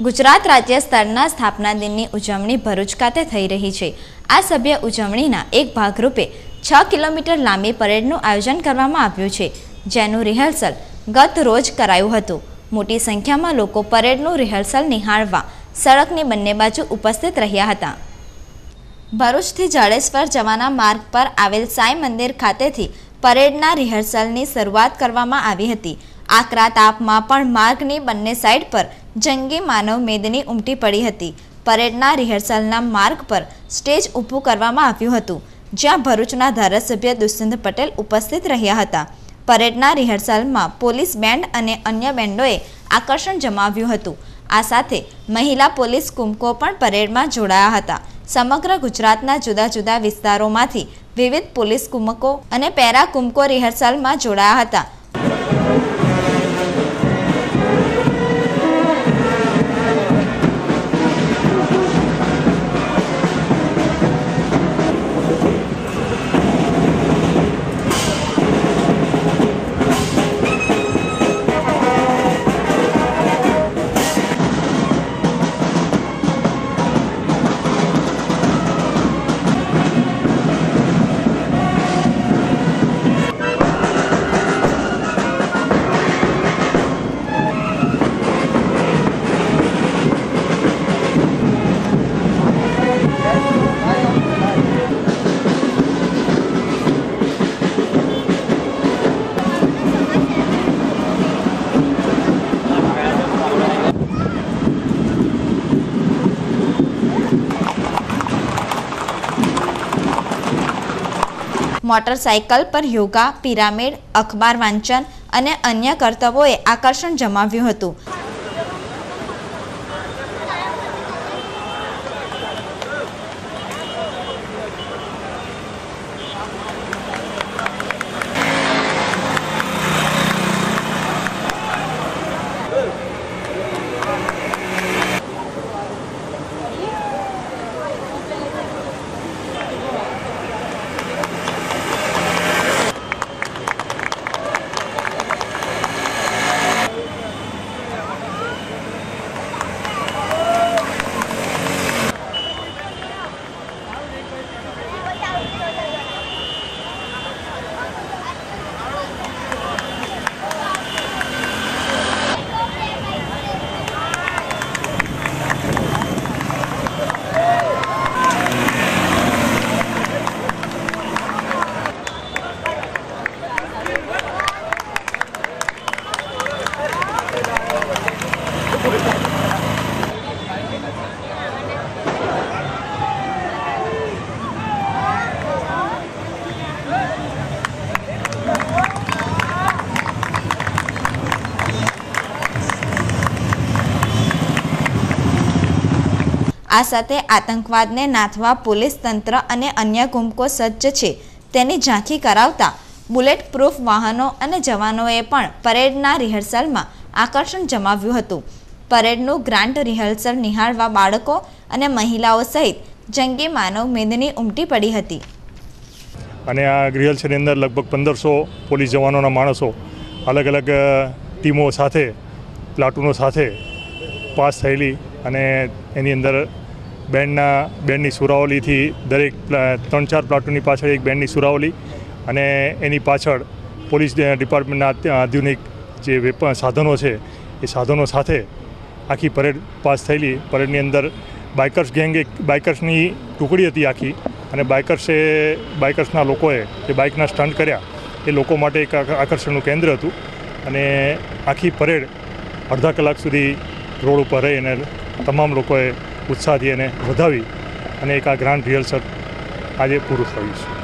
ગુજરાત રાજ્ય સ્તરના સ્થાપના દિનની ઉજવણી ભરૂચ ખાતે થઈ રહી છે. આ સભ્ય ઉજવણીના એક ભાગરૂપે છ કિલોમીટર લાંબી પરેડનું આયોજન કરવામાં આવ્યું છે, જેનું રિહર્સલ ગત રોજ કરાયું હતું. મોટી સંખ્યામાં લોકો પરેડનું રિહર્સલ નિહાળવા સડકની બંને બાજુ ઉપસ્થિત રહ્યા હતા. ભરૂચથી જાડેશ્વર જવાના માર્ગ પર આવેલ સાંઈ મંદિર ખાતેથી પરેડના રિહર્સલની શરૂઆત કરવામાં આવી હતી. આકરા તાપમાં પણ માર્ગની બંને સાઈડ પર જંગી માનવ મેદની ઉમટી પડી હતી. પરેડના રિહર્સલના માર્ગ પર સ્ટેજ ઊભું કરવામાં આવ્યું હતું, જ્યાં ભરૂચના ધારાસભ્ય દુષ્યંત પટેલ ઉપસ્થિત રહ્યા હતા. પરેડના રિહર્સલમાં પોલીસ બેન્ડ અને અન્ય બેન્ડોએ આકર્ષણ જમાવ્યું હતું. આ સાથે મહિલા પોલીસ કુમકો પણ પરેડમાં જોડાયા હતા. સમગ્ર ગુજરાતના જુદા જુદા વિસ્તારોમાંથી વિવિધ પોલીસ કુમકો અને પેરા કુમકો રિહર્સલમાં જોડાયા હતા. મોટરસાયકલ પર યોગા પિરામિડ અખબાર વાંચન અને અન્ય કર્તવ્યોએ આકર્ષણ જમાવ્યું હતું. આ સાથે આતંકવાદને નાથવા પોલીસ તંત્ર અને અન્ય કુંભકો સજ્જ છે. તેની ઝાંખી કરાવતા બુલેટ પ્રૂફ વાહનો અને જવાનોએ પણ પરેડના રિહર્સલમાં આકર્ષણ જમાવ્યું હતું. પરેડનું ગ્રાન્ટ રિહર્સલ નિહાળવા બાળકો અને મહિલાઓ સહિત જંગી માનવ મેદની ઉમટી પડી હતી. અને આ રિહર્સલની અંદર લગભગ પંદરસો પોલીસ જવાનોના માણસો, અલગ અલગ ટીમો સાથે, પ્લાટૂનો સાથે પાસ થયેલી અને એની અંદર બેન્ડના, બેન્ડની સુરાવલીથી દરેક ત્રણ ચાર પ્લાટોની પાછળ એક બેન્ડની સુરાવલી અને એની પાછળ પોલીસ ડિપાર્ટમેન્ટના આધુનિક જે વેપ, સાધનો છે, એ સાધનો સાથે આખી પરેડ પાસ થયેલી. પરેડની અંદર બાઇકર્સ ગેંગ એક, બાઇકર્સની ટુકડી હતી આખી અને બાઇકર્સે, બાઇકર્સના લોકોએ જે બાઇકના સ્ટન્ટ કર્યા, એ લોકો માટે એક આક- આકર્ષણનું કેન્દ્ર હતું અને આખી પરેડ અડધા કલાક સુધી રોડ ઉપર રહી અને તમામ લોકોએ ઉત્સાહથી એને વધાવી અને એક આ ગ્રાન્ડ રિહર્સલ આજે પૂરું થયું છે.